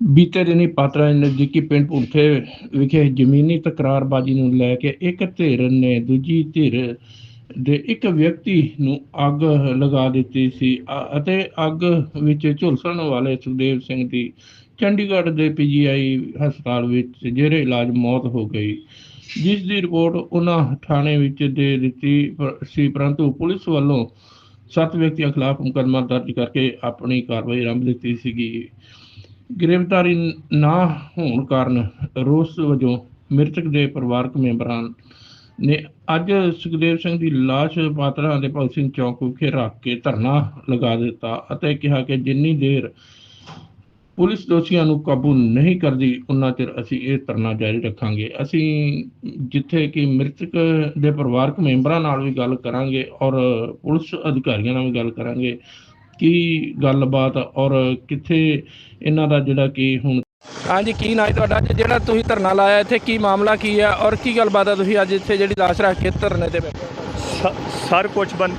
ਬੀਤੇ ਦਿਨੀ ਪਾਤਰਾ ਨਜ਼ਦੀਕੀ ਪਿੰਡ ਭੁੱਠੇ ਵਿਖੇ ਜ਼ਮੀਨੀ ਤਕਰਾਰਬਾਜ਼ੀ ਨੂੰ ਲੈ ਕੇ ਇੱਕ ਧਿਰ ਨੇ ਦੂਜੀ ਧਿਰ ਦੇ ਇੱਕ ਵਿਅਕਤੀ ਨੂੰ ਅੱਗ ਲਗਾ ਦਿੱਤੀ ਸੀ ਅਤੇ ਅੱਗ ਵਿੱਚ ਝੁਲਸਣ ਵਾਲੇ ਸੁਖਦੇਵ ਸਿੰਘ ਦੀ ਚੰਡੀਗੜ੍ਹ ਦੇ ਪੀਜੀਆਈ ਹਸਪਤਾਲ ਵਿੱਚ ਜਿਹੜੇ ਇਲਾਜ ਮੌਤ ਹੋ ਗਈ। ਜਿਸ ਦੀ ਰਿਪੋਰਟ ਉਹਨਾਂ ਥਾਣੇ ਵਿੱਚ ਦੇ ਦਿੱਤੀ ਸੀ, ਪਰੰਤੂ ਪੁਲਿਸ ਵੱਲੋਂ ਸੱਤ ਵਿਅਕਤੀਆਂ ਖਿਲਾਫ ਮੁਕੱਦਮਾ ਦਰਜ ਕਰਕੇ ਆਪਣੀ ਕਾਰਵਾਈ ਆਰੰਭ ਦਿੱਤੀ ਸੀਗੀ। ਗ੍ਰਿਫਤਾਰੀ ਨਾ ਹੋਣ ਕਾਰਨ ਰੋਸ ਵਜੋਂ ਮ੍ਰਿਤਕ ਦੇ ਪਰਿਵਾਰਕ ਮੈਂਬਰਾਂ ਨੇ ਅੱਜ ਸੁਖਦੇਵ ਸਿੰਘ ਦੀ ਲਾਸ਼ ਪਾਤਰਾ ਦੇ ਭਗਤ ਸਿੰਘ ਚੌਕ ਵਿਖੇ ਰੱਖ ਕੇ ਧਰਨਾ ਲਗਾ ਦਿੱਤਾ ਅਤੇ ਕਿਹਾ ਕਿ ਜਿੰਨੀ ਦੇਰ ਪੁਲਿਸ ਦੋਸ਼ੀਆਂ ਨੂੰ ਕਾਬੂ ਨਹੀਂ ਕਰਦੀ, ਉਨਾ ਚਿਰ ਅਸੀਂ ਇਹ ਧਰਨਾ ਜਾਰੀ ਰੱਖਾਂਗੇ। ਅਸੀਂ ਜਿੱਥੇ ਕਿ ਮ੍ਰਿਤਕ ਦੇ ਪਰਿਵਾਰਕ ਮੈਂਬਰਾਂ ਨਾਲ ਵੀ ਗੱਲ ਕਰਾਂਗੇ ਔਰ ਪੁਲਿਸ ਅਧਿਕਾਰੀਆਂ ਨਾਲ ਵੀ ਗੱਲ ਕਰਾਂਗੇ ਕੀ ਗੱਲਬਾਤ ਔਰ ਕਿੱਥੇ ਇਹਨਾਂ ਦਾ ਜਿਹੜਾ ਕਿ ਹੁਣ ਹਾਂਜੀ ਕੀ ਨਾਂ ਹੈ ਤੁਹਾਡਾ? ਅੱਜ ਜਿਹੜਾ ਤੁਸੀਂ ਧਰਨਾ ਲਾਇਆ ਇੱਥੇ ਕੀ ਮਾਮਲਾ ਕੀ ਹੈ ਔਰ ਕੀ ਗੱਲਬਾਤ ਹੈ ਤੁਸੀਂ ਅੱਜ ਇੱਥੇ ਜਿਹੜੀ ਲਾਸ਼ ਰੱਖ ਕੇ ਧਰਨੇ ਤੇ ਬੈਠੇ? ਸ- ਸਰ ਕੁਝ ਬੰ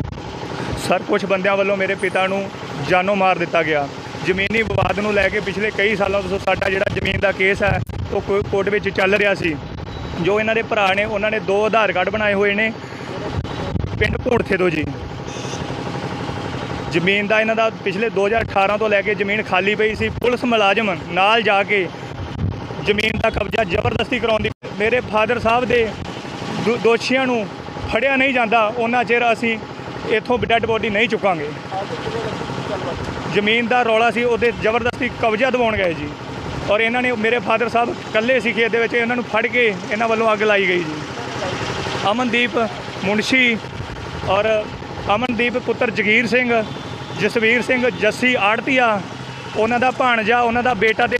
ਸਰ ਕੁਝ ਬੰਦਿਆਂ ਵੱਲੋਂ ਮੇਰੇ ਪਿਤਾ ਨੂੰ ਜਾਨੋਂ ਮਾਰ ਦਿੱਤਾ ਗਿਆ। ਜ਼ਮੀਨੀ ਵਿਵਾਦ ਨੂੰ ਲੈ ਕੇ ਪਿਛਲੇ ਕਈ ਸਾਲਾਂ ਤੋਂ ਸਾਡਾ ਜਿਹੜਾ ਜ਼ਮੀਨ ਦਾ ਕੇਸ ਹੈ ਉਹ ਕੋ- ਕੋਰਟ ਵਿੱਚ ਚੱਲ ਰਿਹਾ ਸੀ। ਜੋ ਇਹਨਾਂ ਦੇ ਭਰਾ ਨੇ ਉਹਨਾਂ ਨੇ ਦੋ ਆਧਾਰ ਕਾਰਡ ਬਣਾਏ ਹੋਏ ਨੇ। ਪਿੰਡ ਭੂੜਥੇ ਤੋਂ ਜੀ। ਜ਼ਮੀਨ ਦਾ ਇਹਨਾਂ ਦਾ ਪਿਛਲੇ 2018 ਤੋਂ ਲੈ ਕੇ ਜ਼ਮੀਨ ਖਾਲੀ ਪਈ ਸੀ। ਪੁਲਿਸ ਮੁਲਾਜ਼ਮ ਨਾਲ ਜਾ ਕੇ ਜ਼ਮੀਨ ਦਾ ਕਬਜ਼ਾ ਜ਼ਬਰਦਸਤੀ ਕਰਾਉਣ ਦੀ ਮੇਰੇ ਫਾਦਰ ਸਾਹਿਬ ਦੇ ਦੋ- ਦੋਸ਼ੀਆਂ ਨੂੰ ਫੜਿਆ ਨਹੀਂ ਜਾਂਦਾ। ਉਹਨਾਂ ਚਿਰ ਅਸੀਂ ਇੱਥੋਂ ਡੈੱਡ ਬੋਡੀ ਨਹੀਂ ਚੁੱਕਾਂਗੇ। ਜ਼ਮੀਨ ਦਾ ਰੌਲਾ ਸੀ, ਉਹਦੇ ਜ਼ਬਰਦਸਤੀ ਕਬਜ਼ਾ ਦਿਵਾਉਣ ਗਏ ਜੀ। ਔਰ ਇਹਨਾਂ ਨੇ ਮੇਰੇ ਫਾਦਰ ਸਾਹਿਬ ਇਕੱਲੇ ਸੀ ਖੇਤ ਦੇ ਵਿੱਚ, ਇਹਨਾਂ ਨੂੰ ਫੜ ਕੇ ਇਹਨਾਂ ਵੱਲੋਂ ਅੱਗ ਲਾਈ ਗਈ ਜੀ। ਅਮਨਦੀਪ ਮੁਨਸ਼ੀ ਔਰ ਅਮਨਦੀਪ ਪੁੱਤਰ ਜਗੀਰ ਸਿੰਘ, ਜਸਵੀਰ ਸਿੰਘ, ਜੱਸੀ ਆੜਤੀਆ, ਉਹਨਾਂ ਦਾ ਭਾਣਜਾ, ਉਹਨਾਂ ਦਾ ਬੇਟਾ ਤੇ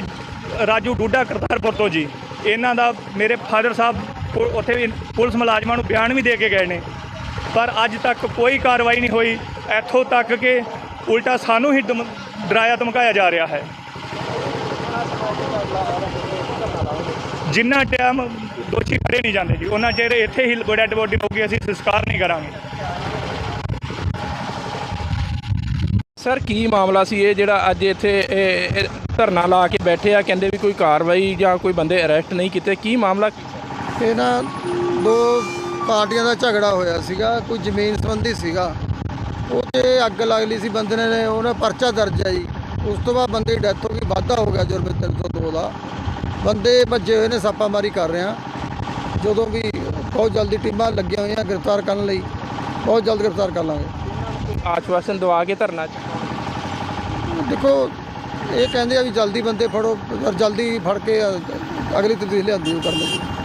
ਰਾਜੂ ਡੂਡਾ ਕਰਤਾਰਪੁਰ ਤੋਂ ਜੀ। ਇਹਨਾਂ ਦਾ ਮੇਰੇ ਫਾਦਰ ਸਾਹਿਬ ਉੱਥੇ ਵੀ ਪੁਲਿਸ ਮੁਲਾਜ਼ਮਾਂ ਨੂੰ ਬਿਆਨ ਵੀ ਦੇ ਕੇ ਗਏ ਨੇ। ਪਰ ਅੱਜ ਤੱਕ ਕੋਈ ਕਾਰਵਾਈ ਨਹੀਂ ਹੋਈ। ਇੱਥੋਂ ਤੱਕ ਕਿ ਉਲਟਾ ਸਾਨੂੰ ਹੀ ਧਮ- ਡਰਾਇਆ ਧਮਕਾਇਆ ਜਾ ਰਿਹਾ ਹੈ। ਜਿੰਨਾ ਟਾਈਮ ਦੋਸ਼ੀ ਖੜੇ ਨਹੀਂ ਜਾਂਦੇ ਜੀ, ਉਹਨਾਂ ਚਿਹਰੇ ਇੱਥੇ ਹੀ ਡੈਡ ਬੋਡੀ ਹੋਊਗੀ ਅਸੀਂ ਸੰਸਕਾਰ ਨਹੀਂ ਕਰਾਂਗੇ। ਸਰ, ਕੀ ਮਾਮਲਾ ਸੀ ਇਹ ਜਿਹੜਾ ਅੱਜ ਇੱਥੇ, ਇਹ- ਧਰਨਾ ਲਾ ਕੇ ਬੈਠੇ ਆ, ਕਹਿੰਦੇ ਵੀ ਕੋਈ ਕਾਰਵਾਈ ਜਾਂ ਕੋਈ ਬੰਦੇ ਅਰੈਸਟ ਨਹੀਂ ਕੀਤੇ? ਕੀ ਮਾਮਲਾ? ਇਹ ਨਾ ਦੋ ਪਾਰਟੀਆਂ ਦਾ ਝਗੜਾ ਹੋਇਆ ਸੀਗਾ, ਕੋਈ ਜ਼ਮੀਨ ਸੰਬੰਧੀ ਸੀਗਾ। ਉਹ 'ਤੇ ਅੱਗ ਲੱਗ ਲਈ ਸੀ, ਬੰਦੇ ਨੇ, ਉਹਨੇ ਪਰਚਾ ਦਰਜ ਹੈ ਜੀ। ਉਸ ਤੋਂ ਬਾਅਦ ਬੰਦੇ ਦੀ ਡੈਥ ਹੋ ਗਈ, ਵਾਧਾ ਹੋ ਗਿਆ ਜੁਰਮ 302 ਦਾ। ਬੰਦੇ ਭੱਜੇ ਹੋਏ ਨੇ, ਛਾਪਾਮਾਰੀ ਕਰ ਰਹੇ ਆ। ਜਦੋਂ ਵੀ ਬਹੁਤ ਜਲਦੀ ਟੀਮਾਂ ਲੱਗੀਆਂ ਹੋਈਆਂ ਗ੍ਰਿਫਤਾਰ ਕਰਨ ਲਈ, ਬਹੁਤ ਜਲਦ ਗ੍ਰਿਫਤਾਰ ਕਰ ਲਾਂਗੇ। ਆਸ਼ਵਾਸਨ ਦਵਾ ਕੇ ਧਰਨਾ 'ਚ? ਦੇਖੋ, ਇਹ ਕਹਿੰਦੇ ਆ ਵੀ ਜਲਦੀ ਬੰਦੇ ਫੜੋ ਔਰ ਜਲਦੀ ਫੜ ਕੇ ਅਗਲੀ ਤਬਦੀਲੀ ਲਿਆਂਦੀ ਉਹ ਕਰ ਲਓ